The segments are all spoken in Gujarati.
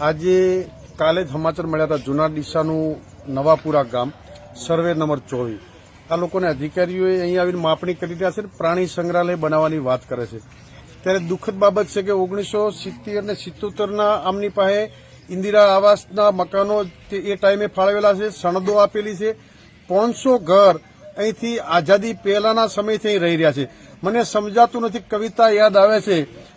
આજે કાલે જ સમાચાર મળ્યા હતા જૂના ડીસાનું નવાપુરા ગામ, સર્વે નંબર ચોવીસ. આ લોકોને અધિકારીઓએ અહીં આવીને માપણી કરી રહ્યા છે અને પ્રાણી સંગ્રહાલય બનાવવાની વાત કરે છે. ત્યારે દુઃખદ બાબત છે કે ઓગણીસો સિત્તેર અને સિત્તોતેરના આમની પાસે ઇન્દિરા આવાસના મકાનો એ ટાઈમે ફાળવેલા છે સણદો આપેલી છે. પાંચસો ઘર અહીંથી આઝાદી પહેલાના સમયથી અહીં રહી રહ્યા છે. મને સમજાતું નથી, કવિતા યાદ આવે છે.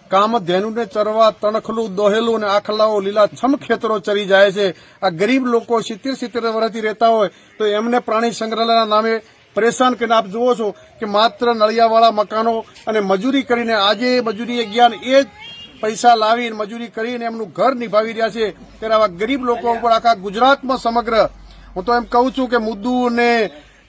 કામ ધેનુને ચરવા, તણખલું, દોહેલું અને આખલાઓ લીલા છમ ખેતરો ચરી જાય છે. આ ગરીબ લોકો સિત્તેર સિત્તેર વર્ષથી રહેતા હોય તો એમને પ્રાણી સંગ્રહાલયના નામે પરેશાન કરીને આપ જુઓ છો કે માત્ર નળિયાવાળા મકાનો અને મજૂરી કરીને આજે મજૂરી જ્ઞાન એ જ પૈસા લાવીને મજૂરી કરીને એમનું ઘર નિભાવી રહ્યા છે. ત્યારે આવા ગરીબ લોકો ઉપર આખા ગુજરાતમાં સમગ્ર હું તો એમ કહું છું કે મુદ્દુ ને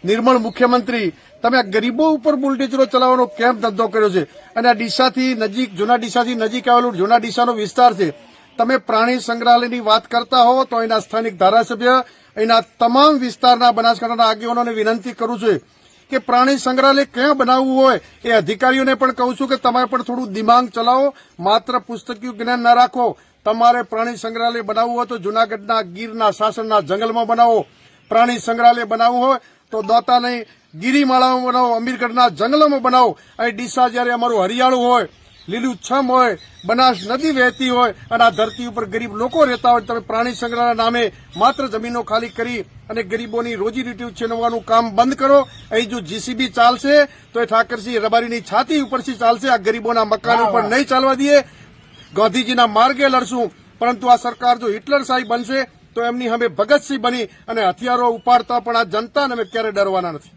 નિર્મળ મુખ્યમંત્રી, તમે આ ગરીબો ઉપર બુલડેઝરો ચલાવવાનો કેમ ધંધો કર્યો છે? અને આ ડીસાથી નજીક, જૂના ડીસાથી નજીક આવેલું જૂના ડીસાનો વિસ્તાર છે. તમે પ્રાણી સંગ્રહાલયની વાત કરતા હો, તો અહીંના સ્થાનિક ધારાસભ્ય અહીંના તમામ વિસ્તારના બનાસકાંઠાના આગેવાનોને વિનંતી કરું છું કે પ્રાણી સંગ્રહાલય ક્યાં બનાવવું હોય એ અધિકારીઓને પણ કહું છું કે તમે પણ થોડું દિમાગ ચલાવો, માત્ર પુસ્તકીય જ્ઞાન ન રાખો. તમારે પ્રાણી સંગ્રહાલય બનાવવું હોય તો જૂનાગઢના ગીરના શાસનના જંગલમાં બનાવો. પ્રાણી સંગ્રહાલય બનાવવું હોય તો દાતા નહીં ગિરિમાળામાં બનાવો અમીરગઢના જંગલોમાં બનાવો. અહીં ડીસા જ્યારે અમારું હરિયાળું હોય લીલું છમ હોય બનાસ નદી વહેતી હોય અને આ ધરતી ઉપર ગરીબ લોકો રહેતા હોય તમે પ્રાણી સંગ્રહના નામે માત્ર જમીનો ખાલી કરી અને ગરીબોની રોજીરોટી છીનવવાનું કામ બંધ કરો. અહીં જો જીસીબી ચાલશે તો એ ઠાકરસિંહ રબારીની છાતી ઉપરથી ચાલશે. આ ગરીબોના મકાન ઉપર નહીં ચાલવા દઈએ. ગાંધીજીના માર્ગે લડશું. પરંતુ આ સરકાર જો હિટલર સાહેબ બનશે તો એમની અમે ભગતસિંહ બની અને હથિયારો ઉપાડતા પણ આ જનતાને અમે ક્યારે ડરવાના નથી.